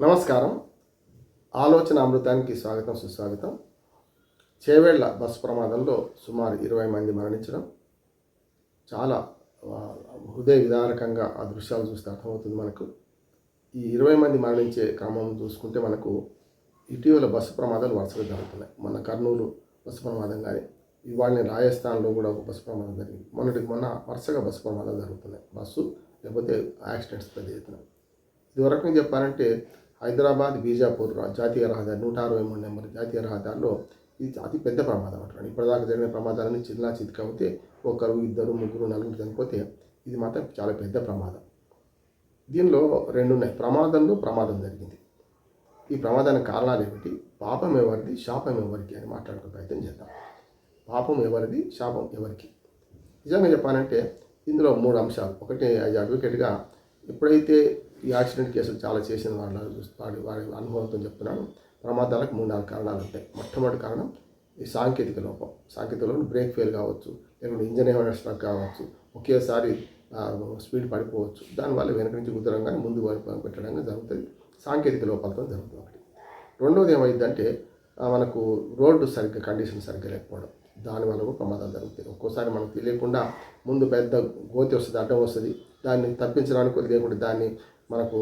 నమస్కారం. ఆలోచన అమృతానికి స్వాగతం సుస్వాగతం. చేవేళ్ళ బస్సు ప్రమాదంలో సుమారు ఇరవై మంది మరణించడం. చాలా హృదయ విదారకంగా ఆ దృశ్యాలు చూస్తే అర్థమవుతుంది మనకు. ఈ ఇరవై మంది మరణించే క్రమం చూసుకుంటే మనకు ఇటీవల బస్సు ప్రమాదాలు వరుసగా జరుగుతున్నాయి. మన కర్నూలు బస్సు ప్రమాదం కానీ ఇవాళ రాజస్థాన్లో కూడా ఒక బస్సు ప్రమాదం జరిగింది. మొన్నటికి మొన్న వరుసగా బస్సు ప్రమాదాలు జరుగుతున్నాయి. బస్సు లేకపోతే యాక్సిడెంట్స్ పెద్ద ఎత్తున. ఇదివరకు నేను చెప్పాలంటే హైదరాబాద్ బీజాపూర్ జాతీయ రహదారి నూట అరవై మూడు నెంబర్ జాతీయ రహదారిలో ఇది అతి పెద్ద ప్రమాదం అంటారు ఇప్పటిదాకా జరిగిన ప్రమాదాలని చిన్న చితికి అవుతే ఒకరు ఇద్దరు ముగ్గురు నలుగురు చనిపోతే ఇది మాత్రం చాలా పెద్ద ప్రమాదం. దీనిలో రెండు ఉన్నాయి ప్రమాదంలో ప్రమాదం జరిగింది. ఈ ప్రమాదానికి కారణాలు ఏమిటి? పాపం ఎవరిది? శాపం ఎవరికి అని మాట్లాడుకునే ప్రయత్నం చేద్దాం. పాపం ఎవరిది? శాపం ఎవరికి? నిజంగా చెప్పాలంటే ఇందులో మూడు అంశాలు. ఒకటి యాజ్ అడ్వకేట్గా ఎప్పుడైతే ఈ యాక్సిడెంట్ కేసులు చాలా చేసిన వాళ్ళ వాడి వారి అనుభవంతో చెప్తున్నాను. ప్రమాదాలకు మూడు నాలుగు కారణాలు ఉంటాయి. మొట్టమొదటి కారణం ఈ సాంకేతిక లోపం. సాంకేతిక లోపం బ్రేక్ ఫెయిల్ కావచ్చు లేకుంటే ఇంజన్ ఏమైనా స్ట్రక్ కావచ్చు ఒకేసారి స్పీడ్ పడిపోవచ్చు. దానివల్ల వెనక నుంచి కుదరంగానే ముందు వైపు పెట్టడం జరుగుతుంది. సాంకేతిక లోపాలతో జరుగుతుంది ఒకటి. రెండవది ఏమైందంటే మనకు రోడ్డు సరిగ్గా కండిషన్ సరిగ్గా లేకపోవడం. దానివల్ల కూడా ప్రమాదాలు జరుగుతాయి. ఒక్కోసారి మనకు తెలియకుండా ముందు పెద్ద గోతి వస్తుంది అడ్డం వస్తుంది. దాన్ని తప్పించడానికి లేకుంటే దాన్ని మనకు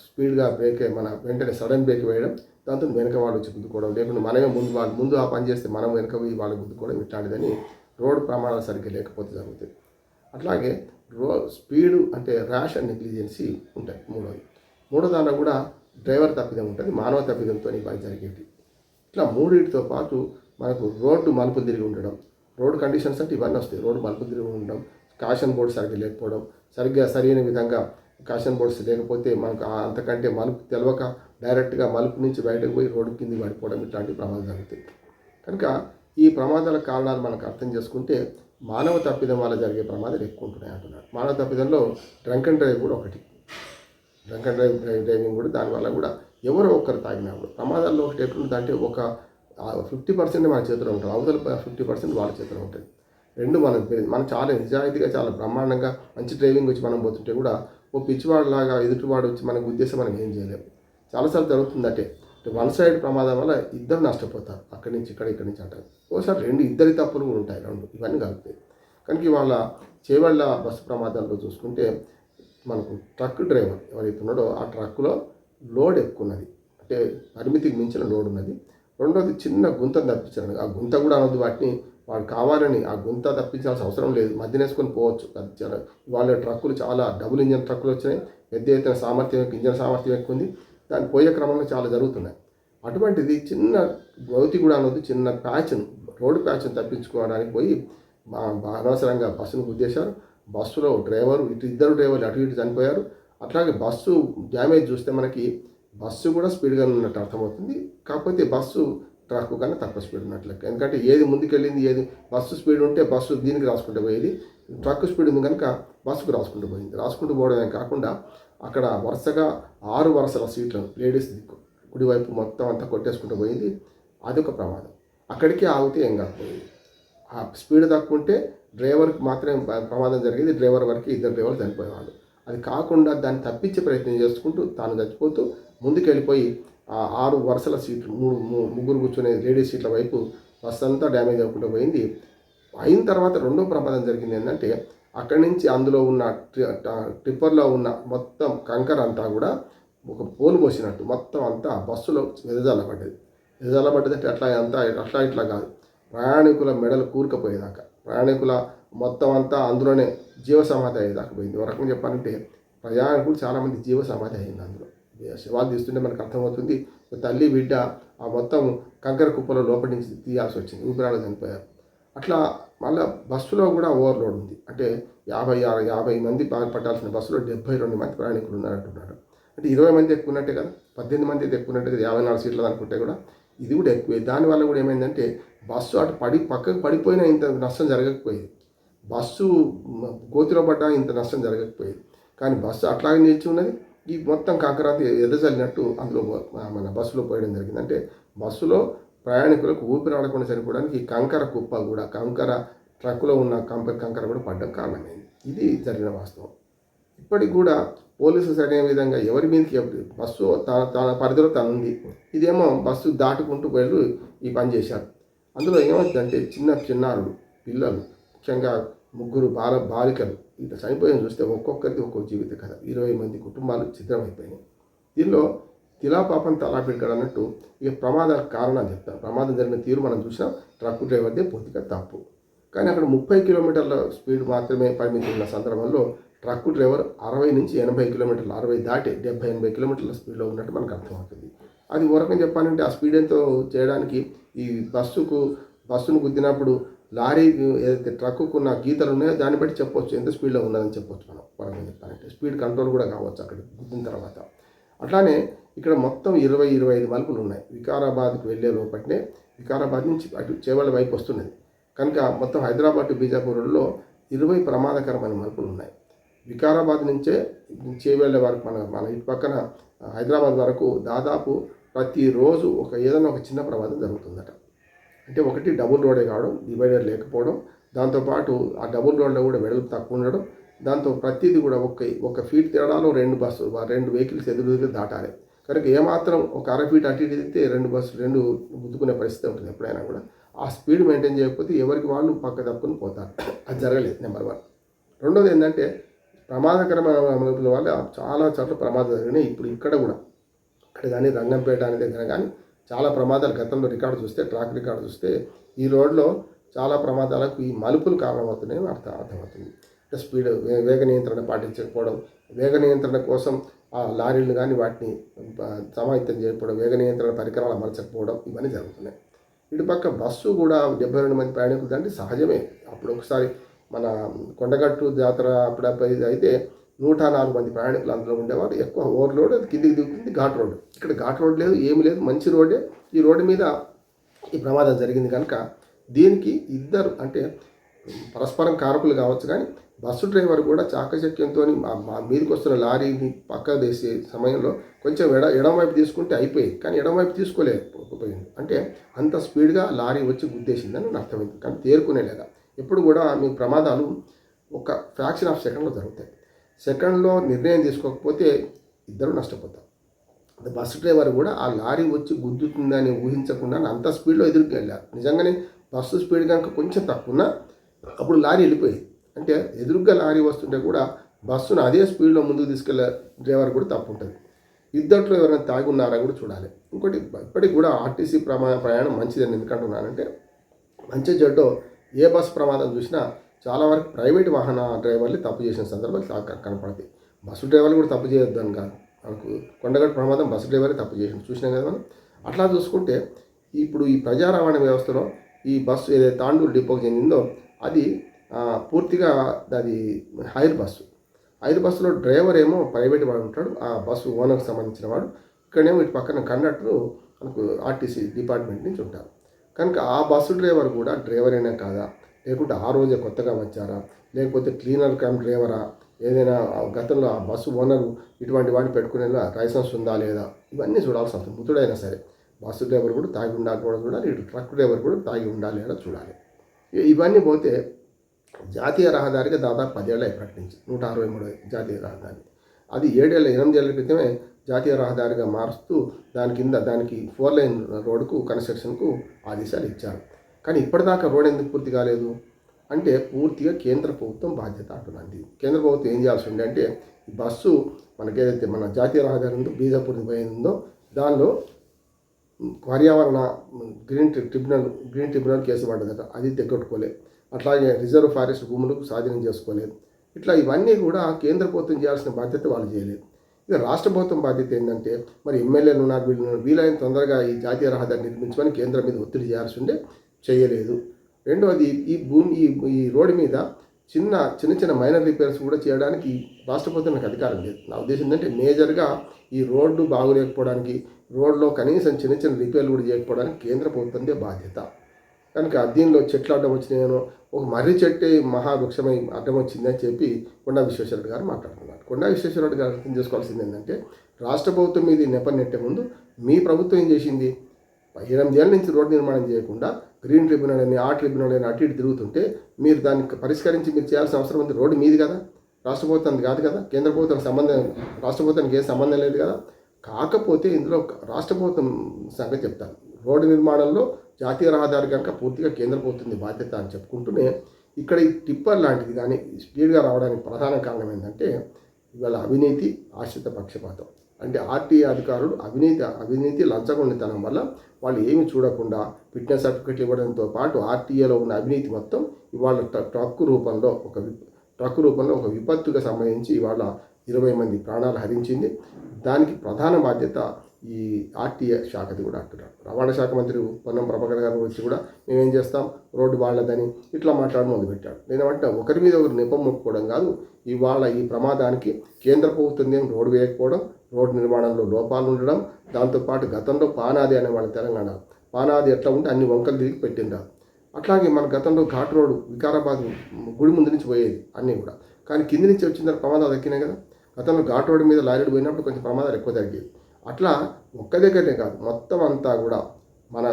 స్పీడ్గా బ్రేక్ మన వెంటనే సడన్ బ్రేక్ వేయడం దాంతో వెనక వాళ్ళు వచ్చి గుద్దుకోవడం లేకుంటే మనమే ముందు వాళ్ళు ముందు ఆ పని చేస్తే మనం వెనక పోయి వాళ్ళు గుద్దుకోవడం ఇట్లాంటిదని రోడ్ ప్రమాణాలు సరిగ్గా లేకపోతే జరుగుతుంది అట్లాగే రో స్పీడు అంటే ర్యాష్ అండ్ నెగ్లిజెన్సీ ఉంటాయి మూడోది. మూడో దాంట్లో కూడా డ్రైవర్ తప్పిదం ఉంటుంది మానవ తప్పిదంతో పని జరిగేది. ఇట్లా మూడింటితో పాటు మనకు రోడ్డు మలుపులు తిరిగి ఉండడం రోడ్ కండిషన్స్ అంటే ఇవన్నీ వస్తాయి. రోడ్డు మలుపులు తిరిగి ఉండడం కాషన్ బోర్డు సరిగ్గా లేకపోవడం సరిగ్గా సరైన విధంగా కాషన్ బోర్డ్స్ లేకపోతే మనకు అంతకంటే మలుపు తెలవక డైరెక్ట్గా మలుపు నుంచి బయటకు పోయి రోడ్డు కింద పడిపోవడం ఇట్లాంటి ప్రమాదాలు జరుగుతాయి. కనుక ఈ ప్రమాదాల కారణాలు మనకు అర్థం చేసుకుంటే మానవ తప్పిదం వల్ల జరిగే ప్రమాదాలు ఎక్కువ ఉంటున్నాయి అంటున్నారు. మానవ తప్పిదంలో డ్రంక్ అండ్ డ్రైవ్ కూడా ఒకటి. డ్రంక్ అండ్ డ్రైవ్ డ్రైవింగ్ కూడా దానివల్ల కూడా ఎవరో ఒకరు తాగినప్పుడు ప్రమాదాల్లో ఒకటి ఎట్లుంటుంది అంటే ఒక ఫిఫ్టీ పర్సెంట్ మన చేతిలో ఉంటుంది. అవతల ఫిఫ్టీ పర్సెంట్ వాళ్ళ చేతిలో ఉంటుంది. రెండు మనం మనం చాలా నిజాయితీగా చాలా బ్రహ్మాండంగా మంచి డ్రైవింగ్ వచ్చి మనం పోతుంటే కూడా ఓ పిచ్చివాడిలాగా ఎదుటివాడు వచ్చి మనకు ఉద్దేశం మనం ఏం చేయలేము చాలాసార్లు జరుగుతుంది అంటే వన్ సైడ్ ప్రమాదం వల్ల ఇద్దరు నష్టపోతారు. అక్కడి నుంచి ఇక్కడ ఇక్కడి నుంచి అంటారు. ఓసారి రెండు ఇద్దరి తప్పులు కూడా ఉంటాయి రెండు. ఇవన్నీ కలుపుతాయి కనుక ఇవాళ చేవళ్ళ బస్సు ప్రమాదాల్లో చూసుకుంటే మనకు ట్రక్ డ్రైవర్ ఎవరైతే ఉన్నాడో ఆ ట్రక్కులో లోడ్ ఎక్కువ ఉన్నది అంటే పరిమితికి మించిన లోడ్ ఉన్నది. రెండోది చిన్న గుంతను తప్పించాడు ఆ గుంత కూడా అనొద్దు వాటిని. వాడు కావాలని ఆ గుంత తప్పించాల్సిన అవసరం లేదు. మధ్యనేసుకొని పోవచ్చు. అది చాలా వాళ్ళ ట్రక్కులు చాలా డబుల్ ఇంజన్ ట్రక్కులు వచ్చినాయి. పెద్ద ఎత్తున సామర్థ్యం ఎక్కువ, ఇంజన్ సామర్థ్యం ఎక్కువ ఉంది. దాని పోయే క్రమంలో చాలా జరుగుతున్నాయి. అటువంటిది చిన్న గౌతి కూడా అనేది చిన్న ప్యాచ్ను రోడ్డు ప్యాచ్ను తప్పించుకోవడానికి పోయి అనవసరంగా బస్సును గుద్దేశారు బస్సులో డ్రైవరు ఇటు ఇద్దరు డ్రైవర్లు అటు ఇటు చనిపోయారు. అట్లాగే బస్సు డ్యామేజ్ చూస్తే మనకి బస్సు కూడా స్పీడ్గా ఉన్నట్టు అర్థమవుతుంది. కాకపోతే బస్సు ట్రాఫిక్ కన్నా తక్కువ స్పీడ్ ఉన్నట్లు లెక్క. ఎందుకంటే ఏది ముందుకెళ్ళింది ఏది బస్సు స్పీడ్ ఉంటే బస్సు దీనికి రాసుకుంటూ పోయేది. ట్రక్ స్పీడ్ ఉంది కనుక బస్సుకు రాసుకుంటూ పోయింది. రాసుకుంటూ పోవడమే కాకుండా అక్కడ వరుసగా ఆరు వరుసల సీట్లను లేడీస్ దిక్కు కుడివైపు మొత్తం అంతా కొట్టేసుకుంటూ పోయింది. అదొక ప్రమాదం. అక్కడికే ఆగితే ఏం కాకపోయింది. ఆ స్పీడ్ తక్కువ ఉంటే డ్రైవర్కి మాత్రమే ప్రమాదం జరిగేది. డ్రైవర్ వరకు ఇద్దరు డ్రైవర్లు చనిపోయేవాళ్ళు. అది కాకుండా దాన్ని తప్పించే ప్రయత్నం చేసుకుంటూ తాను చచ్చిపోతూ ముందుకెళ్ళిపోయి ఆ ఆరు వరుసల సీట్లు మూడు ముగ్గురు కూర్చునే లేడీస్ సీట్ల వైపు బస్ అంతా డ్యామేజ్ అవ్వకుండా పోయింది. అయిన తర్వాత రెండో ప్రమాదం జరిగింది ఏంటంటే అక్కడి నుంచి అందులో ఉన్న ట్రి- ట- టిప్పర్లో ఉన్న మొత్తం కంకర అంతా కూడా ఒక పోలు పోసినట్టు. మొత్తం అంతా బస్సులో వెదజల్లబడ్డది వెదజల్లబడ్డది అంటే అట్లా అంతా అట్లా ఇట్లా కాదు. ప్రయాణికుల మెడలు కూరుకపోయేదాకా. ప్రయాణికుల మొత్తం అంతా అందులోనే జీవ సమాధి అయ్యేదాకా పోయింది. ఒక రకంగా చెప్పాలంటే ప్రయాణికులు చాలామంది జీవ సమాధి అయింది అందులో. శవాలు తీస్తుంటే మనకు అర్థమవుతుంది తల్లి బిడ్డ ఆ మొత్తం కంకర కుప్పలో లోపలి నుంచి తీయాల్సి వచ్చింది ఊపిరాలు చనిపోయారు. అట్లా మళ్ళీ బస్సులో కూడా ఓవర్లోడ్ ఉంది. అంటే యాభై ఆరు యాభై మంది పట్టాల్సిన బస్సులో డెబ్బై రెండు మంది ప్రయాణికులు ఉన్నారంటున్నారు. అంటే ఇరవై మంది ఎక్కువ ఉన్నట్టే కదా? పద్దెనిమిది మంది అయితే ఎక్కువ ఉన్నట్టే కదా? యాభై నాలుగు సీట్లు అనుకుంటే కూడా ఇది కూడా ఎక్కువే. దానివల్ల కూడా ఏమైందంటే బస్సు అటు పడి పక్కకు పడిపోయినా ఇంత నష్టం జరగకపోయేది. బస్సు గోతిలో పడ్డా ఇంత నష్టం జరగకపోయేది. కానీ బస్సు అట్లాగే నిలిచి ఉన్నది. ఈ మొత్తం కాకరాతి ఎదజల్లినట్టు అందులో మన బస్సులో పోయడం జరిగింది. అంటే బస్సులో ప్రయాణికులకు ఊపిరాడకుండా సరిపోవడానికి ఈ కంకర కుప్ప కూడా కంకర ట్రక్కులో ఉన్న కంప కంకర కూడా పడ్డం కారణమైంది. ఇది జరిగిన వాస్తవం. ఇప్పటికి కూడా పోలీసు సరైన విధంగా ఎవరి మీదకి బస్సు తన తన పరిధిలో తను ఉంది. ఇదేమో బస్సు దాటుకుంటూ పోయి ఈ పని చేశారు. అందులో ఏమవుతుందంటే చిన్న చిన్నారులు పిల్లలు ముఖ్యంగా ముగ్గురు బాల బాలికలు. ఇట్లా చనిపోయిన చూస్తే ఒక్కొక్కరికి ఒక్కొక్క జీవిత కథ. ఇరవై మంది కుటుంబాలు చిత్రమైపోయినాయి దీనిలో తిలా పాపం తలా పిడకడు అన్నట్టు ఇక ప్రమాదాల కారణాలు చెప్తాం ప్రమాదం జరిగిన తీరు మనం చూసినాం. ట్రక్కు డ్రైవర్దే పూర్తిగా తప్పు. కానీ అక్కడ ముప్పై కిలోమీటర్ల స్పీడ్ మాత్రమే పరిమితి ఉన్న సందర్భంలో ట్రక్కు డ్రైవర్ అరవై నుంచి ఎనభై కిలోమీటర్లు అరవై దాటి డెబ్బై ఎనభై కిలోమీటర్ల స్పీడ్లో ఉన్నట్టు మనకు అర్థమవుతుంది. అది ఓ చెప్పాలంటే ఆ స్పీడ్ ఎంతో చేయడానికి ఈ బస్సుకు బస్సును గుద్దినప్పుడు లారీ ఏదైతే ట్రక్కుకు ఉన్న గీతలు ఉన్నాయో దాన్ని బట్టి చెప్పొచ్చు. ఎంత స్పీడ్లో ఉన్నదని చెప్పొచ్చు మనం. పరంగా చెప్పాలంటే స్పీడ్ కంట్రోల్ కూడా కావచ్చు అక్కడ గుద్దిన తర్వాత. అట్లానే ఇక్కడ మొత్తం ఇరవై ఇరవై ఐదు మలుపులు ఉన్నాయి. వికారాబాద్కు వెళ్ళే లోపట్నే వికారాబాద్ నుంచి అటు చేవల వైపు వస్తున్నది. కనుక మొత్తం హైదరాబాద్ టు బీజాపూర్లో ఇరవై ప్రమాదకరమైన మలుపులు ఉన్నాయి. వికారాబాద్ నుంచే చేవెళ్ళ వరకు మన మన ఇటు పక్కన హైదరాబాద్ వరకు దాదాపు ప్రతిరోజు ఒక ఏదైనా ఒక చిన్న ప్రమాదం జరుగుతుందట. అంటే ఒకటి డబుల్ రోడే కావడం డివైడర్ లేకపోవడం దాంతోపాటు ఆ డబుల్ రోడ్లో కూడా వెడల్పు తక్కువ ఉండడం దాంతో ప్రతిదీ కూడా ఒక ఒక ఫీట్ తేడాలో రెండు బస్సు రెండు వెహికల్స్ ఎదురు దాటాలి. కనుక ఏమాత్రం ఒక అర ఫీట్ అటు ఇటు ఎదిగితే రెండు బస్సులు రెండు గుద్దుకునే పరిస్థితి ఉంటుంది ఎప్పుడైనా కూడా. ఆ స్పీడ్ మెయింటైన్ చేయకపోతే ఎవరికి వాళ్ళు పక్క తప్పుకొని పోతారు. అది జరగలేదు నెంబర్ వన్ రెండోది ఏంటంటే ప్రమాదకరమైన మలుపుల వల్ల చాలా చోట్ల ప్రమాదాలు జరిగినాయి. ఇప్పుడు ఇక్కడ కూడా. ఇక్కడ కానీ రంగంపేట అనే దగ్గర కానీ చాలా ప్రమాదాలు గతంలో రికార్డు చూస్తే ట్రాక్ రికార్డు చూస్తే ఈ రోడ్లో చాలా ప్రమాదాలకు ఈ మలుపులు కారణమవుతున్నాయని అర్థం అర్థమవుతుంది. అంటే స్పీడ్ వేగ నియంత్రణ పాటించకపోవడం వేగ నియంత్రణ కోసం ఆ లారీలు కానీ వాటిని ప- సమాహితం చేయకపోవడం వేగ నియంత్రణ పరికరాలు అమర్చకపోవడం ఇవన్నీ జరుగుతున్నాయి. ఇటుపక్క బస్సు కూడా డెబ్బై రెండు మంది ప్రయాణికులు అంటే సహజమే. అప్పుడు ఒకసారి మన కొండగట్టు జాతర అప్పుడప్పుడు ఇది అయితే నూట నాలుగు మంది ప్రయాణికులు అందులో ఉండేవారు. ఎక్కువ ఓవర్లోడ్ అది కిందికి దిగుతుంది ఘాట్ రోడ్ ఇక్కడ ఘాట్ రోడ్ లేదు ఏమీ లేదు మంచి రోడ్డే. ఈ రోడ్డు మీద ఈ ప్రమాదం జరిగింది కనుక దీనికి ఇద్దరు అంటే పరస్పరం కారకులు కావచ్చు కానీ బస్సు డ్రైవర్ కూడా చాకచక్యంతో మా మీదకి వస్తున్న లారీని పక్క వేసే సమయంలో కొంచెం ఎడ ఎడమవైపు తీసుకుంటే అయిపోయింది కానీ ఎడమవైపు తీసుకోలేకపోయింది. అంటే అంత స్పీడ్గా లారీ వచ్చి గుద్దేసిందని అర్థమైంది. కానీ తేరుకునే లేదా ఎప్పుడు కూడా మీ ప్రమాదాలు ఒక ఫ్రాక్షన్ ఆఫ్ సెకండ్లో జరుగుతాయి. సెకండ్లో నిర్ణయం తీసుకోకపోతే ఇద్దరు నష్టపోతాం బస్సు డ్రైవర్ కూడా ఆ లారీ వచ్చి గుద్దుతుందని ఊహించకుండా అంత స్పీడ్లో ఎదురుకు వెళ్ళారు. నిజంగానే బస్సు స్పీడ్ కనుక కొంచెం తక్కువ అప్పుడు లారీ వెళ్ళిపోయింది. అంటే ఎదురుగ్గా లారీ వస్తుంటే కూడా బస్సును అదే స్పీడ్లో ముందుకు తీసుకెళ్ళే డ్రైవర్ కూడా తప్పు ఉంటుంది. ఇద్దట్లో ఎవరైనా తాగి ఉన్నారా కూడా చూడాలి. ఇంకోటి ఇప్పటికి కూడా ఆర్టీసీ ప్రమా ప్రయాణం మంచిదని ఎందుకంటున్నానంటే మంచి చెడ్డో ఏ బస్సు ప్రమాదం చూసినా చాలా వరకు ప్రైవేట్ వాహన డ్రైవర్లు తప్పు చేసిన సందర్భాలు చాలా కనపడతాయి. బస్సు డ్రైవర్లు కూడా తప్పు చేయొద్దు అని కాదు. మనకు కొండగట్టు ప్రమాదం బస్సు డ్రైవర్లే తప్పు చేసిన చూసినాం కదా మనం? అట్లా చూసుకుంటే ఇప్పుడు ఈ ప్రజా రవాణా వ్యవస్థలో ఈ బస్సు ఏదైతే తాండూరు డిపోకి చెందిందో అది పూర్తిగా అది హైర్ బస్సు. హైర్ బస్సులో డ్రైవర్ ఏమో ప్రైవేట్ వాడు ఉంటాడు. ఆ బస్సు ఓనర్కి సంబంధించిన వాడు. ఇక్కడేమో ఇటు పక్కన కండక్టర్ మనకు ఆర్టీసీ డిపార్ట్మెంట్ నుంచి ఉంటారు. కనుక ఆ బస్సు డ్రైవర్ కూడా డ్రైవర్ అయినా కాదా? లేకుంటే ఆ రోజే కొత్తగా వచ్చారా? లేకపోతే క్లీనర్ కమ్ డ్రైవరా? ఏదైనా గతంలో ఆ బస్సు ఓనరు ఇటువంటి వాడిని పెట్టుకునే లైసెన్స్ ఉందా లేదా? ఇవన్నీ చూడాల్సి వస్తుంది మృతుడైనా సరే బస్సు డ్రైవర్ కూడా తాగి ఉండకూడదు కూడా చూడాలి ఇటు ట్రక్ డ్రైవర్ కూడా తాగి ఉండాలి లేదా చూడాలి. ఇవన్నీ పోతే జాతీయ రహదారికి దాదాపు పదేళ్ళ నుంచి నూట అరవై మూడు జాతీయ రహదారి. అది ఏడేళ్ళ ఎనిమిదేళ్ళ క్రితమే జాతీయ రహదారిగా మారుస్తూ దాని కింద దానికి ఫోర్ లైన్ రోడ్డుకు కన్స్ట్రక్షన్కు ఆదేశాలు ఇచ్చారు. కానీ ఇప్పటిదాకా రోడ్ ఎందుకు పూర్తి కాలేదు? అంటే పూర్తిగా కేంద్ర ప్రభుత్వం బాధ్యత అంటున్నది కేంద్ర ప్రభుత్వం ఏం చేయాల్సి ఉండే అంటే ఈ బస్సు మనకి ఏదైతే మన జాతీయ రహదారి ఉందో బీజాపూర్ పోయిందో దానిలో పర్యావరణ green tribunal green tribunal case పడ్డదట. అది తెగొట్టుకోలే. అట్లాగే రిజర్వ్ ఫారెస్ట్ భూములకు స్వాధీనం చేసుకోలేదు ఇట్లా ఇవన్నీ కూడా కేంద్ర ప్రభుత్వం చేయాల్సిన బాధ్యత వాళ్ళు చేయలేదు. ఇక రాష్ట్ర ప్రభుత్వం బాధ్యత ఏంటంటే మరి ఎమ్మెల్యేలు ఉన్నారు వీళ్ళు వీలైన తొందరగా ఈ జాతీయ రహదారి నిర్మించమని కేంద్రం మీద ఒత్తిడి చేయాల్సి ఉండే చేయలేదు. రెండవది ఈ భూమి ఈ ఈ రోడ్డు మీద చిన్న చిన్న చిన్న మైనర్ రిపేర్స్ కూడా చేయడానికి రాష్ట్ర ప్రభుత్వానికి అధికారం లేదు. నా ఉద్దేశం ఏంటంటే మేజర్గా ఈ రోడ్డు బాగులేకపోవడానికి రోడ్లో కనీసం చిన్న చిన్న రిపేర్లు కూడా చేయకపోవడానికి కేంద్ర ప్రభుత్వందే బాధ్యత. కనుక దీనిలో చెట్లు అడ్డం వచ్చినాయనో ఒక మర్రి చెట్టు మహావృక్షమై అడ్డం వచ్చిందని చెప్పి కొండా విశ్వేశ్వరరెడ్డి గారు మాట్లాడుతున్నారు. కొండా విశ్వేశ్వరరెడ్డి గారు అర్థం చేసుకోవాల్సింది ఏంటంటే రాష్ట్ర ప్రభుత్వం మీద నెప్పనెట్టే నెట్టే ముందు మీ ప్రభుత్వం ఏం చేసింది? ఎనిమిదేళ్ళ నుంచి రోడ్డు నిర్మాణం చేయకుండా గ్రీన్ ట్రిబ్యునల్ అని ఆ ట్రిబ్యునల్ అని అటు ఇటు తిరుగుతుంటే మీరు దాన్ని పరిష్కరించి మీరు చేయాల్సిన అవసరం ఉంది. రోడ్డు మీది కదా. రాష్ట్ర ప్రభుత్వానికి కాదు కదా. కేంద్ర ప్రభుత్వానికి సంబంధం రాష్ట్ర ప్రభుత్వానికి ఏ సంబంధం లేదు కదా. కాకపోతే ఇందులో రాష్ట్ర ప్రభుత్వం సంగతి చెప్తాను. రోడ్డు నిర్మాణంలో జాతీయ రహదారి కనుక పూర్తిగా కేంద్ర ప్రభుత్వం బాధ్యత అని చెప్పుకుంటూనే ఇక్కడ ఈ టిప్పర్ లాంటిది కానీ స్పీడ్గా రావడానికి ప్రధాన కారణం ఏంటంటే ఇవాళ అవినీతి ఆశ్రిత పక్షపాతం. అంటే ఆర్టీఏ అధికారులు అవినీతి అవినీతి లంచగొండితనం వల్ల వాళ్ళు ఏమి చూడకుండా ఫిట్నెస్ సర్టిఫికెట్లు ఇవ్వడంతో పాటు ఆర్టీఏలో ఉన్న అవినీతి మొత్తం ఇవాళ ట్రక్ రూపంలో ఒక ట్రక్ రూపంలో ఒక విపత్తుగా సంబంధించి ఇవాళ ఇరవై మంది ప్రాణాలు హరించింది. దానికి ప్రధాన బాధ్యత ఈ ఆర్టీఏ శాఖది కూడా అంటున్నారు. రవాణా శాఖ మంత్రి పొన్నం ప్రభాకర్ గారు వచ్చి కూడా మేమేం చేస్తాం? రోడ్డు వాళ్ళదని ఇట్లా మాట్లాడడం మొదలుపెట్టాడు నేనేమంటే ఒకరి మీద ఒకరు నిపం మొక్కుకోవడం కాదు. ఇవాళ ఈ ప్రమాదానికి కేంద్ర ప్రభుత్వం ఏం రోడ్డు వేయకపోవడం రోడ్డు నిర్మాణంలో లోపాలు ఉండడం దాంతోపాటు గతంలో పానాది అనే వాళ్ళ తెలంగాణ పానాది ఎట్లా ఉంటే అన్ని వంకలు తిరిగి పెట్టిండ్రు. అట్లాగే మన గతంలో ఘాట్ రోడ్డు వికారాబాద్ గుడి ముందు నుంచి పోయేది అన్నీ కూడా. కానీ కింది నుంచి వచ్చిన తర్వాత ప్రమాదాలు దక్కినాయి కదా. గతంలో ఘాట్ రోడ్డు మీద లారీలు పోయినప్పుడు కొంచెం ప్రమాదాలు ఎక్కువ తగ్గాయి అట్లా ఒక్క దగ్గరనే కాదు మొత్తం అంతా కూడా మన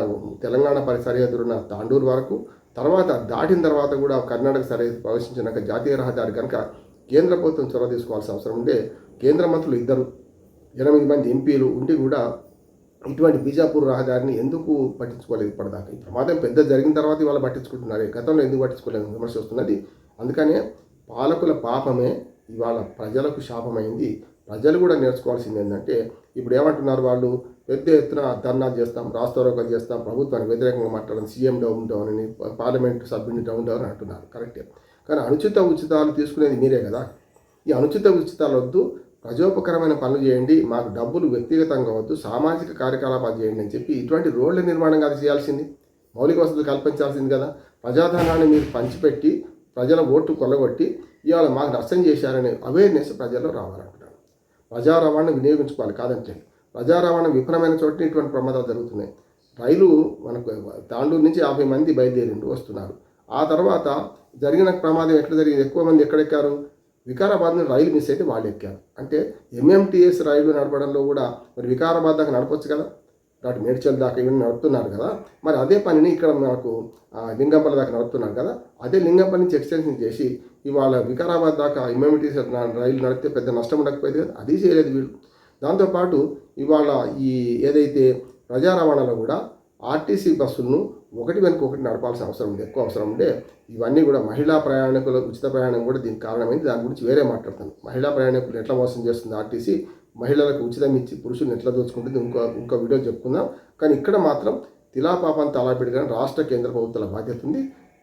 తెలంగాణ పరి సరిహద్దులున్న తాండూరు వరకు తర్వాత దాటిన తర్వాత కూడా కర్ణాటక సరిహద్దు ప్రవేశించినాక జాతీయ రహదారి కనుక కేంద్ర ప్రభుత్వం చొరవ తీసుకోవాల్సిన అవసరం ఉండే కేంద్ర మంత్రులు ఇద్దరు ఎనిమిది మంది ఎంపీలు ఉండి కూడా ఇటువంటి బీజాపూర్ రహదారిని ఎందుకు పట్టించుకోలేదు ఇప్పటిదాకా? ఈ ప్రమాదం పెద్ద జరిగిన తర్వాత ఇవాళ పట్టించుకుంటున్నారు. గతంలో ఎందుకు పట్టించుకోలేదు విమర్శ వస్తున్నది. అందుకనే పాలకుల పాపమే ఇవాళ ప్రజలకు శాపమైంది. ప్రజలు కూడా నేర్చుకోవాల్సింది ఏంటంటే ఇప్పుడు ఏమంటున్నారు వాళ్ళు? పెద్ద ఎత్తున ధర్నా చేస్తాం రాస్తారోకలు చేస్తాం ప్రభుత్వానికి వ్యతిరేకంగా మాట్లాడడం సీఎం డౌన్ డౌన్ అని పార్లమెంట్ సభ్యుని డౌన్ డౌన్ అని అంటున్నారు. కరెక్టే. కానీ అనుచిత ఉచితాలు తీసుకునేది మీరే కదా. ఈ అనుచిత ఉచితాలు వద్దు ప్రజోపకరమైన పనులు చేయండి మాకు డబ్బులు వ్యక్తిగతంగా వద్దు సామాజిక కార్యకలాపాలు చేయండి అని చెప్పి ఇటువంటి రోడ్ల నిర్మాణం కాదు చేయాల్సింది. మౌలిక వసతులు కల్పించాల్సింది కదా. ప్రజాధనాన్ని మీరు పంచిపెట్టి ప్రజల ఓటు కొల్లగొట్టి ఇవాళ మాకు నష్టం చేశారనే అవేర్నెస్ ప్రజల్లో రావాలంట ప్రజా రవాణా వినియోగించుకోవాలి కాదంటే. ప్రజా రవాణా విఫలమైన చోట ఇటువంటి ప్రమాదాలు జరుగుతున్నాయి. రైలు మనకు తాండూరు నుంచి యాభై మంది బయలుదేరిండు వస్తున్నారు. ఆ తర్వాత జరిగిన ప్రమాదం ఎక్కడ జరిగింది? ఎక్కువ మంది ఎక్కడెక్కారు? వికారాబాద్ నుండి రైలు మిస్ అయితే వాళ్ళు ఎక్కారు. అంటే ఎంఎంటీఎస్ రైలు నడపడంలో కూడా మరి వికారాబాద్ దాకా నడపచ్చు కదా? అటు మేడ్చల్ దాకా ఇవన్నీ నడుపుతున్నారు కదా? మరి అదే పనిని ఇక్కడ మనకు లింగంపల్లి దాకా నడుపుతున్నారు కదా? అదే లింగంపల్లి నుంచి ఎక్స్టెన్షన్ చేసి ఇవాళ వికారాబాద్ దాకా ఎంఎంటీఎస్ రైలు నడిపితే పెద్ద నష్టం ఉండకపోయేది కదా అది చేయలేదు వీళ్ళు. దాంతోపాటు ఇవాళ ఈ ఏదైతే ప్రజా రవాణాలో కూడా ఆర్టీసీ బస్సులను ఒకటి వెనుక ఒకటి నడపాల్సిన అవసరం ఉంది ఎక్కువ అవసరం ఉంటే ఇవన్నీ కూడా మహిళా ప్రయాణికుల ఉచిత ప్రయాణం కూడా దీనికి కారణమైంది. దాని గురించి వేరే మాట్లాడతాను. మహిళా ప్రయాణికులు ఎట్లా మోసం చేస్తుంది ఆర్టీసీ? మహిళలకు ఉచితం ఇచ్చి పురుషులను ఎట్లా దోచుకుంటుంది? ఇంకో ఇంకో వీడియో చెప్పుకుందాం. కానీ ఇక్కడ మాత్రం తిలాపాపం కానీ రాష్ట్ర కేంద్ర ప్రభుత్వాల బాధ్యత ఉంది.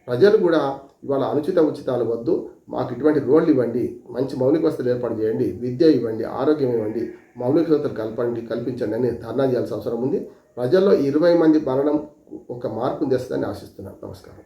ప్రజలు కూడా ఇవాళ అనుచిత ఉచితాలు వద్దు మాకు ఇటువంటి రోడ్లు ఇవ్వండి మంచి మౌలిక వసతులు ఏర్పాటు చేయండి విద్య ఇవ్వండి ఆరోగ్యం ఇవ్వండి మౌలిక వసతులు కల్పండి కల్పించండి అని ధర్నా చేయాల్సిన అవసరం ఉంది. ప్రజల్లో ఇరవై మంది మరణం ఒక మార్పును తెస్తుందని ఆశిస్తున్నాను నమస్కారం.